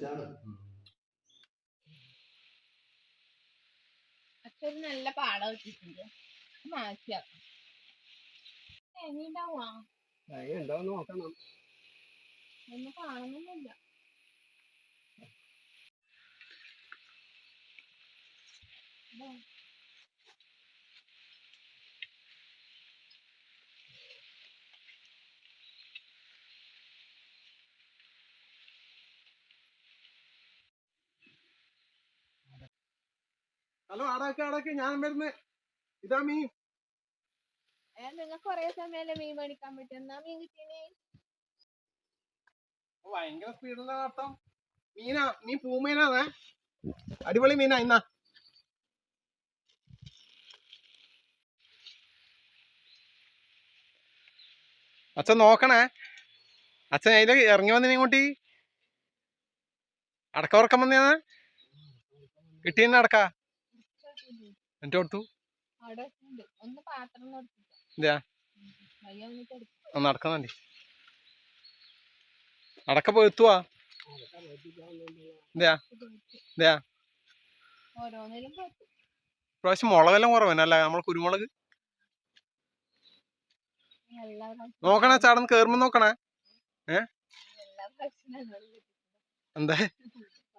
വലിച്ചാണ് അച്ഛൻ നല്ല പാടം വെച്ചിട്ടുണ്ട്. എങ്ങനെയുണ്ടാവാ നോക്കണം. ഒന്നും കാണുന്നൊന്നുമില്ല ഇതാ. ഹലോ ആടാക്കി ആടാക്കി ഞാൻ വരുന്നേ. ഇതാ മീൻ. നിങ്ങൾ നിങ്ങക്ക് കൊറേ സമയല്ലേ മീൻ മേടിക്കാൻ പറ്റും. എന്നാ മീൻ കിട്ടീനെ ഭയങ്കര സ്പീഡിലുള്ള നടത്തം മീനാ മീൻ പൂമീനാണേ. അടിപൊളി മീനാ ഇന്നാ. അച്ഛൻ നോക്കണേ. അച്ഛൻ അതിൽ ഇറങ്ങി വന്നിനെ ഇങ്ങോട്ടി. അടക്ക ഉറക്കം വന്നേന്ന്. കിട്ടിയെന്നെ അടക്ക എന്നിട്ട് കൊടുത്തു അവിടെ ഉണ്ട് ഒന്ന് പാത്രം കൊടുത്തില്ല ഇതാ? വയ്യ വന്നിട്ട് കൊടുത്തു? ഒന്ന് അടക്കുന്നുണ്ട് അടക്ക പോയെത്തുവാ പ്രാവശ്യം മുളകെല്ലാം കുറവനല്ല നമ്മൾ കുരുമുളക്? നോക്കണ ചാടന്ന് കേറുമ്പോ നോക്കണേ. ഏ? എന്താ?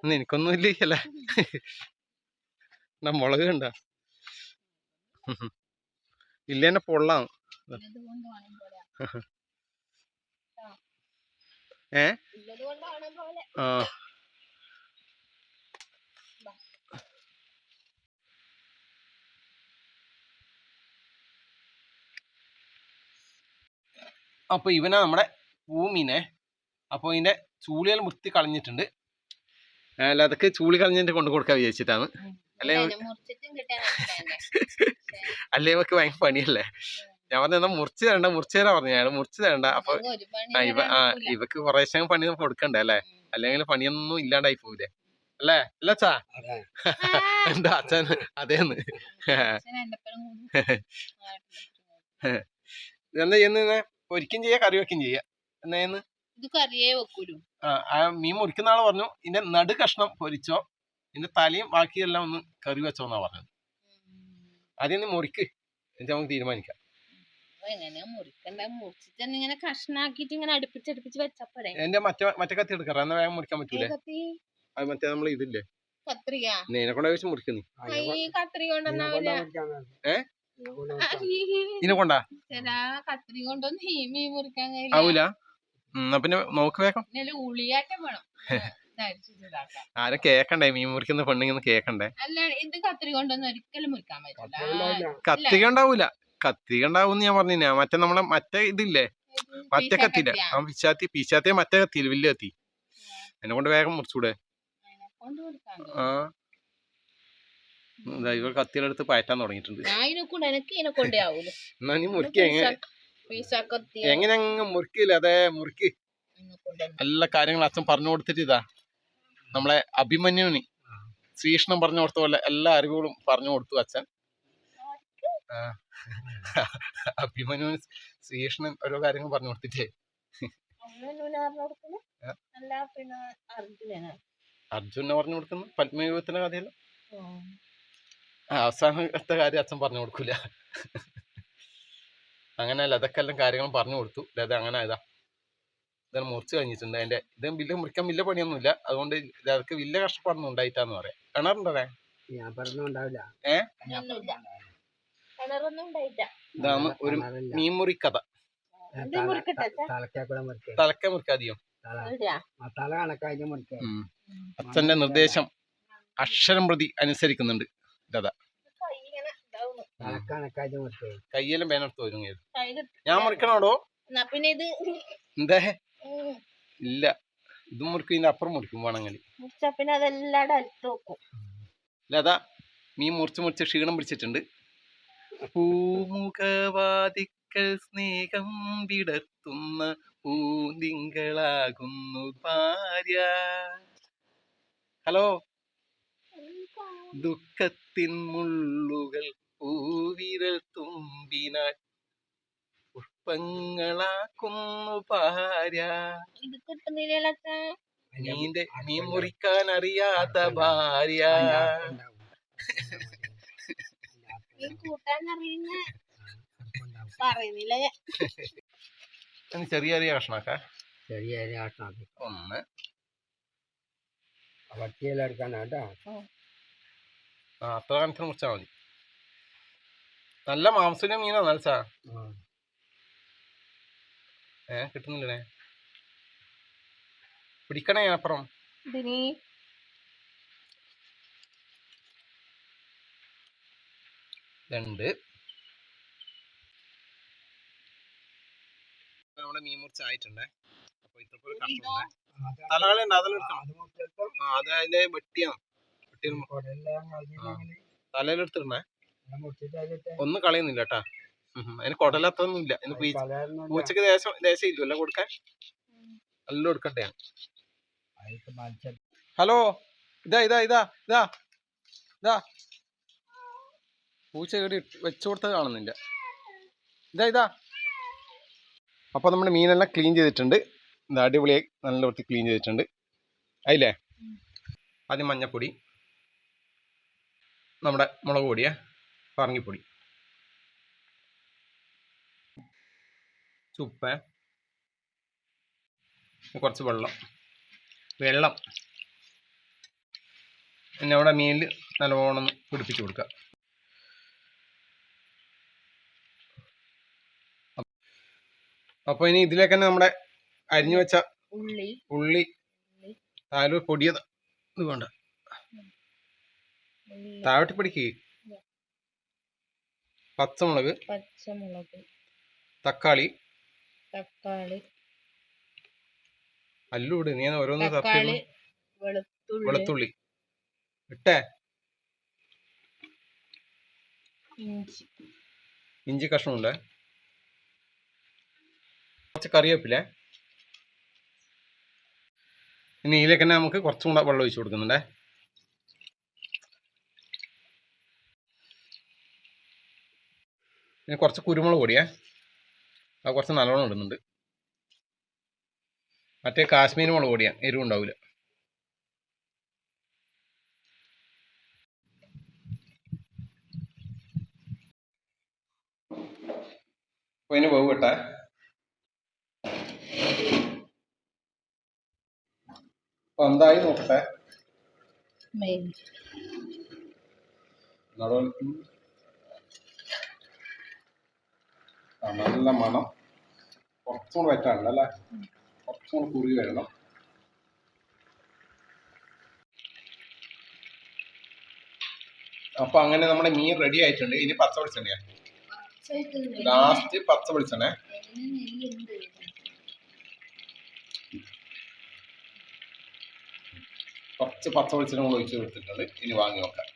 എനിക്കൊന്നും ഇല്ല? എന്നാ മുളക് കണ്ട? ഇല്ല തന്നെ പൊള്ളാം. ഏ? ആ. അപ്പൊ ഇവനാ നമ്മുടെ ഭൂമിനെ അപ്പൊ ഇതിന്റെ ചൂളികൾ മുത്തി കളഞ്ഞിട്ടുണ്ട്. അല്ല അതൊക്കെ ചൂളി കളഞ്ഞിട്ട് കൊണ്ടു കൊടുക്കാൻ വിചാരിച്ചിട്ടാണ്. അല്ലേ? ഇതന്നെ, മുറിച്ചിട്ടും കിട്ടാൻ അല്ലേ? നമുക്ക് ഭയങ്കര പണിയല്ലേ? ഞാൻ പറഞ്ഞ എന്നാ മുറിച്ച് തരണ്ട മുറിച്ച് തരാ പറഞ്ഞു. ഞാൻ മുറിച്ച് തരണ്ട. അപ്പൊ ഇവ ആ ഇവക്ക് കുറേശ്ശെ പണി നമുക്ക് കൊടുക്കണ്ടേ അല്ലേ? അല്ലെങ്കിൽ പണിയൊന്നും ഇല്ലാണ്ടായി പോവില്ലേ അല്ലേ? അല്ല അച്ഛാ? എന്താ അച്ഛൻ? അതേന്ന്. എന്താ ചെയ്യുന്ന പൊരിക്കും ചെയ്യാ കറി വെക്കും ചെയ്യാ. എന്നാ ചെയ്യുന്നെ? ഇത് കറിയേ വെക്കൂലു? ആ ആ മീൻ മുറിക്കുന്ന ആൾ പറഞ്ഞു ഇതിന്റെ നടു കഷ്ണം പൊരിച്ചോ ഇതിന്റെ തലയും ബാക്കിയെല്ലാം ഒന്ന് കറി വെച്ചോ എന്നാ പറഞ്ഞത്. ആദ്യം നീ മുറിക്ക് എന്നിട്ട് നമുക്ക് തീരുമാനിക്കാം. എന്റെ മറ്റേ മറ്റേ കത്തി എടുക്കറ എന്നാ വേഗം മുറിക്കാൻ പറ്റൂലേ? കത്തി? അത് മറ്റേ നമ്മൾ ഇതില്ലേ? കൊണ്ടാ വെച്ച് മുറിക്കുന്നു? ഇതിനെ കൊണ്ടൊന്നും ആവൂല? പിന്നെ നോക്ക് വേഗം. ആരും കേക്കണ്ടേ? മീൻ മുറിക്കുന്ന പെണ്ണിങ്ങനെ കേക്കണ്ടേ? അല്ല ഇത് കത്രിക കൊണ്ടൊന്നും ഒരിക്കലും മുറിക്കാൻ പറ്റില്ല. കത്തിക ഉണ്ടാവൂല. കത്തിക ഉണ്ടാവൂന്ന് ഞാൻ പറഞ്ഞില്ല? മറ്റേ നമ്മളെ മറ്റേ ഇതില്ലേ? മറ്റേ കത്തിയില്ല? പിശാത്തി പിശാത്തി പിച്ചാത്തിയെ മറ്റേ കത്തിയില്ല? വലിയ കത്തി. എന്നെ കൊണ്ട് വേഗം മുറിച്ചൂടെ. ആ. ഇവർ കത്തിയിലെടുത്ത് പയറ്റാൻ തുടങ്ങിയിട്ടുണ്ട്. കൊണ്ടേ എന്നാ നീ മുറിക്ക എങ്ങനെ അങ്ങ് മുറുക്കില്ല അതെ മുറുക്കി. എല്ലാ കാര്യങ്ങളും അച്ഛൻ പറഞ്ഞു കൊടുത്തിട്ട് ഇതാ. നമ്മളെ അഭിമന്യുവിന് ശ്രീകൃഷ്ണൻ പറഞ്ഞു കൊടുത്ത പോലെ എല്ലാ അറിവുകളും പറഞ്ഞു കൊടുത്തു അച്ഛൻ. അഭിമന്യുവിന് ശ്രീകൃഷ്ണൻ ഓരോ കാര്യങ്ങൾ പറഞ്ഞു കൊടുത്തിട്ടേ. അർജുനെ പറഞ്ഞു കൊടുക്കുന്നു. പത്മയുഗത്തിന്റെ കഥയല്ല? അവസാനത്തെ കാര്യം അച്ഛൻ പറഞ്ഞു കൊടുക്കൂല. അങ്ങനെ ലതക്കെല്ലാം എല്ലാം കാര്യങ്ങളും പറഞ്ഞു കൊടുത്തു. ലത അങ്ങനെ ഇതാ. ഇതാണ് മുറിച്ച് കഴിഞ്ഞിട്ടുണ്ട്. അതിന്റെ ഇത് വലിയ മുറിക്കാൻ വലിയ പണിയൊന്നുമില്ല. അതുകൊണ്ട് ലതക്ക് വലിയ കഷ്ടപ്പാടൊന്നും ഉണ്ടായിട്ടാന്ന് പറയാം. കിണറുണ്ടേ ഞാൻ പറഞ്ഞുണ്ടാവില്ല ഇതാണ് ഒരു മീൻമുറി കഥ തലക്ക മുറിക്കാതെയും അച്ഛന്റെ നിർദ്ദേശം അക്ഷരം പ്രതി അനുസരിക്കുന്നുണ്ട്. ഇങ്ങനെ കയ്യെല്ലാം പേനെടുത്ത് വരും ഞാൻ മുറിക്കണോടോ? പിന്നെ ഇത് എന്തേ? ഇല്ല. ഇത് മുറിക്കും ഇതിന്റെ അപ്പുറം മുറിക്കും വേണമെങ്കിൽ. മുറിച്ചാ പിന്നെ അതെല്ലാം ലത മീൻ മുറിച്ച് മുറിച്ച് ക്ഷീണം പിടിച്ചിട്ടുണ്ട്. പൂമുഖവാദിക്കൽ സ്നേഹം വിടത്തുന്ന പൂതിങ്കളാകുന്നു ഭാര്യ. ഹലോ. ദുഃഖത്തിൻ മുള്ളുകൾ പൂവിരൽ തുമ്പിനാൽ പുഷ്പങ്ങളാക്കുന്നു ഭാര്യ ഇത് കിട്ടുന്നില്ലല്ലോ നീന്റെ മീന്റെ മുറിക്കാൻ അറിയാത്ത ഭാര്യ. ചെറിയ ചെറിയ കഷ്ണാക്ക ചെറിയ ചെറിയ കഷ്ണാക്ക ഒന്ന്. വട്ടിയെല്ലാം എടുക്കാനാട്ടാ ആ അത്ര കണക്കിന് മുറിച്ചാൽ മതി. നല്ല മാംസത്തിന്റെ മീനാ നല്ല സാ. ഏ കിട്ടുന്നില്ലേ പിടിക്കണേ അപ്പുറം. രണ്ട് നമ്മുടെ മീൻ മുറിച്ച് ആയിട്ടുണ്ടേ. അപ്പൊ ഇത്രക്ക് ഒരു ഇതോ? കഷ്ണമുണ്ട്. തലകളി ഉണ്ട്? ആ അത് അതിന്റെ വെട്ടിയാണ്. വെട്ടി തലയിലെടുത്തിടണേ ഞാൻ മുറിച്ചിട്ട് അതിലിട്ട് ഒന്നും കളയുന്നില്ല കേട്ടാ അതിന് കുടലത്തൊന്നും ഇല്ല. പൂച്ചക്ക് ദേശം ദേശം ഇല്ലല്ലോ കൊടുക്കാൻ? നല്ല കൊടുക്കട്ടെ ഹലോ? ഇതാ ഇതാ ഇതാ ഇതാ. ഇതാ. പൂച്ച കേടി വെച്ചു കൊടുത്തത് കാണുന്നില്ല. ഇതാ ഇതാ. അപ്പോൾ നമ്മുടെ മീനെല്ലാം ക്ലീൻ ചെയ്തിട്ടുണ്ട്. ഇത് അടിപൊളിയായി നല്ല വൃത്തി ക്ലീൻ ചെയ്തിട്ടുണ്ട്. അതില്ലേ ആദ്യം മഞ്ഞപ്പൊടി. നമ്മുടെ മുളക് പൊടിയാ. പറങ്കിപ്പൊടി ഉപ്പ്. കുറച്ച് വെള്ളം. വെള്ളം. പിന്നെ അവിടെ മീനിൽ നല്ലോണം പിടിപ്പിച്ചു കൊടുക്കുക. അപ്പോൾ ഇനി ഇതിലേക്ക് തന്നെ നമ്മുടെ അരിഞ്ഞു വെച്ച ഉള്ളി. ഉള്ളി താലൂർ പൊടിയത് ഇത് വേണ്ട താഴോട്ട് പിടിക്ക്. പച്ചമുളക് പച്ചമുളക് തക്കാളി തക്കാളി അല്ലൂട് നീ ഓരോന്ന് തക്കാളി വെളുത്തുള്ളി. ഇട്ടേ? ഇഞ്ചി. ഇഞ്ചി കഷ്ണമുണ്ട്? കുറച്ച് കറിവേപ്പിലേ. ഇനി ഇതിലേക്ക് തന്നെ നമുക്ക് കുറച്ചും കൂടെ വെള്ളം ഒഴിച്ചു കൊടുക്കുന്നുണ്ടേ? പിന്നെ കുറച്ച് കുരുമുളക് പൊടിയേ. അത് കുറച്ച് നല്ലോണം ഇടുന്നുണ്ട്. മറ്റേ കാശ്മീരി മുളക് പൊടിയാണ് എരിവ് ഉണ്ടാവില്ല അപ്പോൾ ഇതിന് വേവ് കിട്ടാൻ അപ്പോൾ എന്തായി നോക്കട്ടെ? നടുവിൽ ആ നല്ല മണം. കുറച്ചും കൂടെ വറ്റാനുണ്ട് അല്ലേ? കുറച്ചും കൂടെ കുറുകി വരണം. അപ്പൊ അങ്ങനെ നമ്മുടെ മീൻ റെഡി ആയിട്ടുണ്ട്. ഇനി പച്ച വെളിച്ചെണ്ണയാ. ലാസ്റ്റ് പച്ച വെളിച്ചെണ്ണ. കുറച്ച് പച്ച വെളിച്ചെണ്ണ കൂടെ ഒഴിച്ച് കൊടുത്തിട്ടുണ്ട്. ഇനി വാങ്ങി നോക്കാം.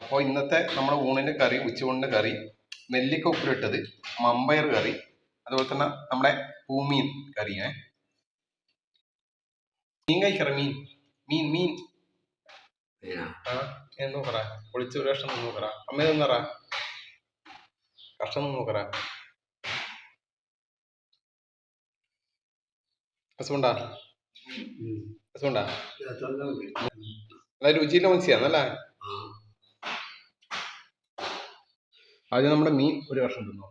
അപ്പോൾ ഇന്നത്തെ നമ്മുടെ ഊണിന്റെ കറി ഉച്ചയൂണിന്റെ കറി നെല്ലിക്ക ഉപ്പിലിട്ടത് മമ്പയർ കറി അതുപോലെ തന്നെ നമ്മുടെ പൂമീൻ കറിയേ മീൻ കഴിക്കറ മീൻ? മീൻ മീൻ. ആ എന്ന് നോക്കറ പൊളിച്ച ഒരു കഷ്ണം നോക്കറ അമ്മ തന്നറ കഷ്ണം നോക്കറ രസമുണ്ടാ? രസമുണ്ടാ? നല്ല രുചിയില്ല മനസ്സിലാന്നല്ലേ ആദ്യം നമ്മുടെ മീൻ ഒരു വർഷം തിന്നു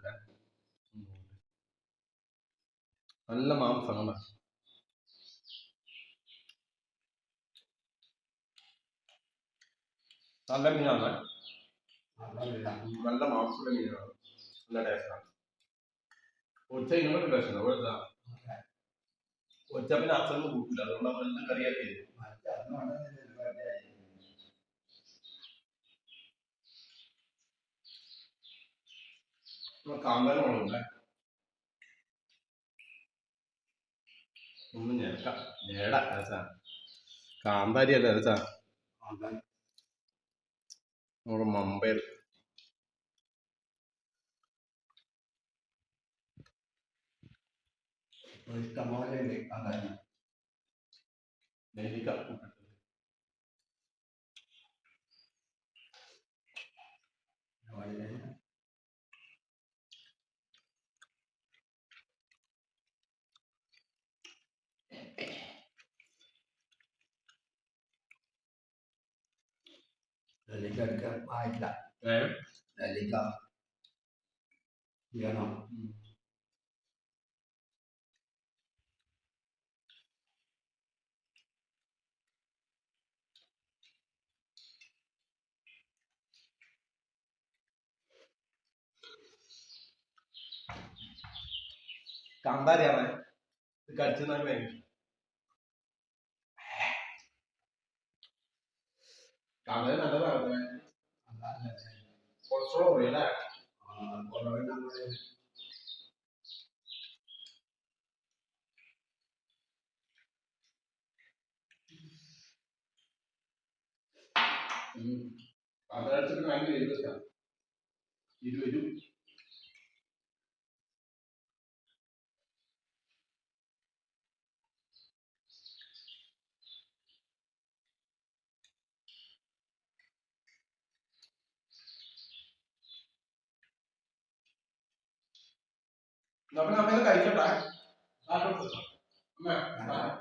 നല്ല മാംസം നല്ല മീനാണ് നല്ല മാംസമുള്ള മീനാണ്. നല്ല ടേസ്റ്റാണ്. ഉച്ച ഇങ്ങനെ ടേസ്റ്റ് ഉണ്ട് പിന്നെ അച്ഛനൊന്നും കൂട്ടില്ല അതുകൊണ്ട് നമ്മൾ എല്ലാം കറിയാക്കി കാന്താര മുളകുണ്ടേ ഒന്ന് ഞെക്ക ഞേട കാന്താരി അല്ലേ രസാ. നമ്മുടെ മമ്പയർ ഇഷ്ടംപോലെ ഉണ്ട് അതാണ് നെല്ലിക്ക വളരെ നെല്ലിക്ക എടുക്കാൻ ആയില്ല ഏ നെല്ലിക്ക ചെയ്യണം കാന്താരിയാണ് ഇത് കടിച്ചു നോക്കണേ കാന്താരി നല്ലതാണ്. കൊളസ്ട്രോൾ കുറയല്ലേ അടിച്ചിട്ട് ഭയങ്കര എരിവൊക്കെ ഇരുവരും നമുക്ക് അമ്മേനെ കഴിക്കട്ടെ. അമ്മ